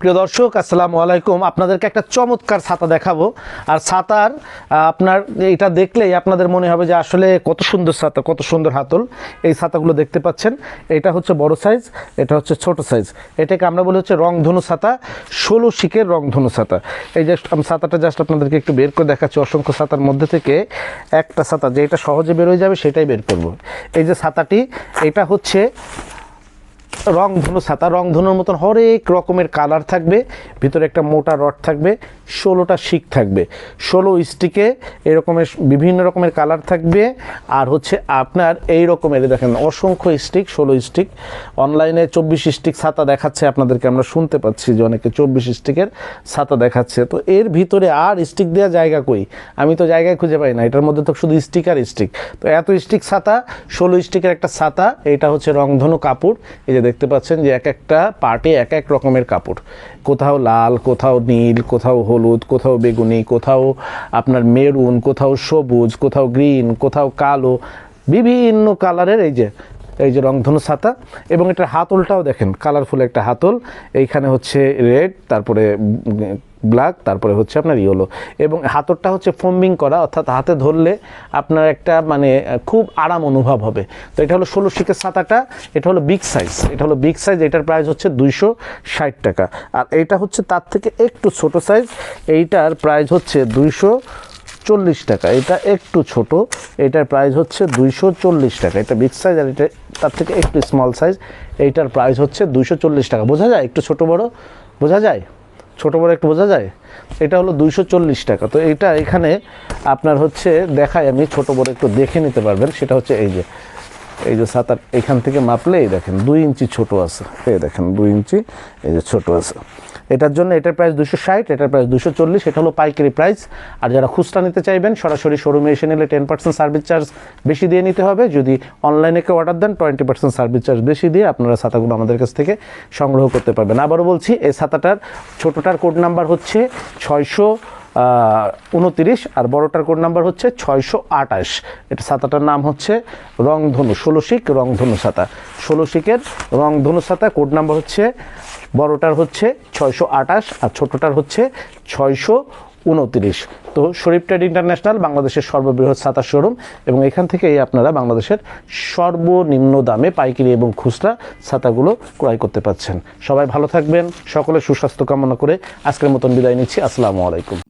প্রিয় দর্শক, আসসালামু আলাইকুম। আপনাদেরকে একটা চমৎকার ছাতা দেখাবো। আর ছাতার আপনার এটা দেখলেই আপনাদের মনে হবে যে আসলে কত সুন্দর ছাতা, কত সুন্দর হাতল। এই ছাতাগুলো দেখতে পাচ্ছেন। এটা হচ্ছে বড় সাইজ, এটা হচ্ছে ছোট সাইজ। এটাকে আমরা বলি হচ্ছে রংধনু ছাতা, ষোলো শিকের রংধনু ছাতা। এই যে আমি ছাতাটা জাস্ট আপনাদেরকে একটু বের করে দেখাচ্ছি। অসংখ্য ছাতার মধ্যে থেকে একটা ছাতা, যেটা সহজে বের হয়ে যাবে সেটাই বের করব। এই যে ছাতাটি, এটা হচ্ছে রংধনু ছাতা রংধনুর মতন হরেক রকমের কালার থাকবে। ভিতরে একটা মোটা রড থাকবে, ষোলোটা শিক থাকবে। ষোলো স্টিকে এরকমের বিভিন্ন রকমের কালার থাকবে। আর হচ্ছে আপনার এই রকমের, দেখেন অসংখ্য স্টিক, ষোলো স্টিক। অনলাইনে চব্বিশ স্টিক ছাতা দেখাচ্ছে, আপনাদেরকে আমরা শুনতে পাচ্ছি যে অনেকে চব্বিশ স্টিকের ছাতা দেখাচ্ছে। তো এর ভিতরে আর স্টিক দেওয়া জায়গা কই? আমি তো জায়গায় খুঁজে পাই না, এটার মধ্যে তো শুধু স্টিক আর স্টিক। তো এত স্টিক ছাতা, ষোলো স্টিকের একটা ছাতা, এটা হচ্ছে রংধনু কাপড়। এই যে দেখতে পাচ্ছেন যে এক একটা পার্টে এক এক রকমের কাপড়। কোথাও লাল, কোথাও নীল, কোথাও হলুদ, কোথাও বেগুনি, কোথাও আপনার মেরুন, কোথাও সবুজ, কোথাও গ্রিন, কোথাও কালো, বিভিন্ন কালারের এই যে এই যে রংধনু ছাতা এবং এটার হাতলটাও দেখেন, কালারফুল একটা হাতল। এইখানে হচ্ছে রেড, তারপরে ব্ল্যাক তারপরে হচ্ছে আপনার ইয়েলো এবং হাতরটা হচ্ছে ফোমিং করা, অর্থাৎ হাতে ধরলে আপনার একটা মানে খুব আরাম অনুভব হবে। তো এটা হলো ষোলো শিকের ছাতাটা এটা হলো বিগ সাইজ এটা হলো বিগ সাইজ এটার প্রাইস হচ্ছে দুইশো ষাট টাকা। আর এইটা হচ্ছে তার থেকে একটু ছোট সাইজ এইটার প্রাইস হচ্ছে দুইশো চল্লিশ টাকা। এটা একটু ছোট, এটার প্রাইস হচ্ছে দুইশো চল্লিশ টাকা। এটা বিগ সাইজ আর এটা তার থেকে একটু স্মল সাইজ এইটার প্রাইস হচ্ছে দুইশো চল্লিশ টাকা। বোঝা যায়? একটু ছোট বড়? বোঝা যায়? ছোট বড় একটু বোঝা যায়? এটা হলো দুইশো চল্লিশ টাকা। তো এটা এখানে আপনার হচ্ছে দেখায় আমি ছোট বড় একটু দেখে নিতে পারবেন। সেটা হচ্ছে এই যে এই যে সাত আট এখান থেকে মাপলে এই দেখেন দুই ইঞ্চি ছোট আছে। এই দেখেন দুই ইঞ্চি, এই যে ছোট আছে। এটার জন্য এটার প্রাইস দুশো ষাট, এটার প্রাইস দুশো চল্লিশ, এটা হলো পাইকারি প্রাইস আর যারা খুচরা নিতে চাইবেন, সরাসরি শোরুমে এসে নিলে টেন পার্সেন্ট সার্ভিস চার্জ বেশি দিয়ে নিতে হবে। যদি অনলাইনে কেউ অর্ডার দেন টোয়েন্টি পার্সেন্ট সার্ভিস চার্জ বেশি দিয়ে আপনারা ছাতাগুলো আমাদের কাছ থেকে সংগ্রহ করতে পারবেন। আবারও বলছি, এই ছাতাটার, ছোটোটার কোড নাম্বার হচ্ছে ছয়শো উনতিরিশ আর বড়টার কোড নাম্বার হচ্ছে ছয়শো আটাশ এটা ছাতাটার নাম হচ্ছে রংধনু, ষোলশিক রংধনু ছাতা ষোলশিকের রংধনু ছাতা কোড নাম্বার হচ্ছে, বড়টার হচ্ছে ছয়শো আটাশ আর ছোটোটার হচ্ছে ছয়শো উনতিরিশ। তো শরীফ ট্রেড ইন্টারন্যাশনাল, বাংলাদেশের সর্ববৃহৎ ছাতার শোরুম এবং এখান থেকেই আপনারা বাংলাদেশের সর্বনিম্ন দামে পাইকারি এবং খুচরা ছাতাগুলো ক্রয় করতে পাচ্ছেন সবাই ভালো থাকবেন, সকলে সুস্বাস্থ্য কামনা করে আজকের মতন বিদায় নিচ্ছি। আসসালামু আলাইকুম।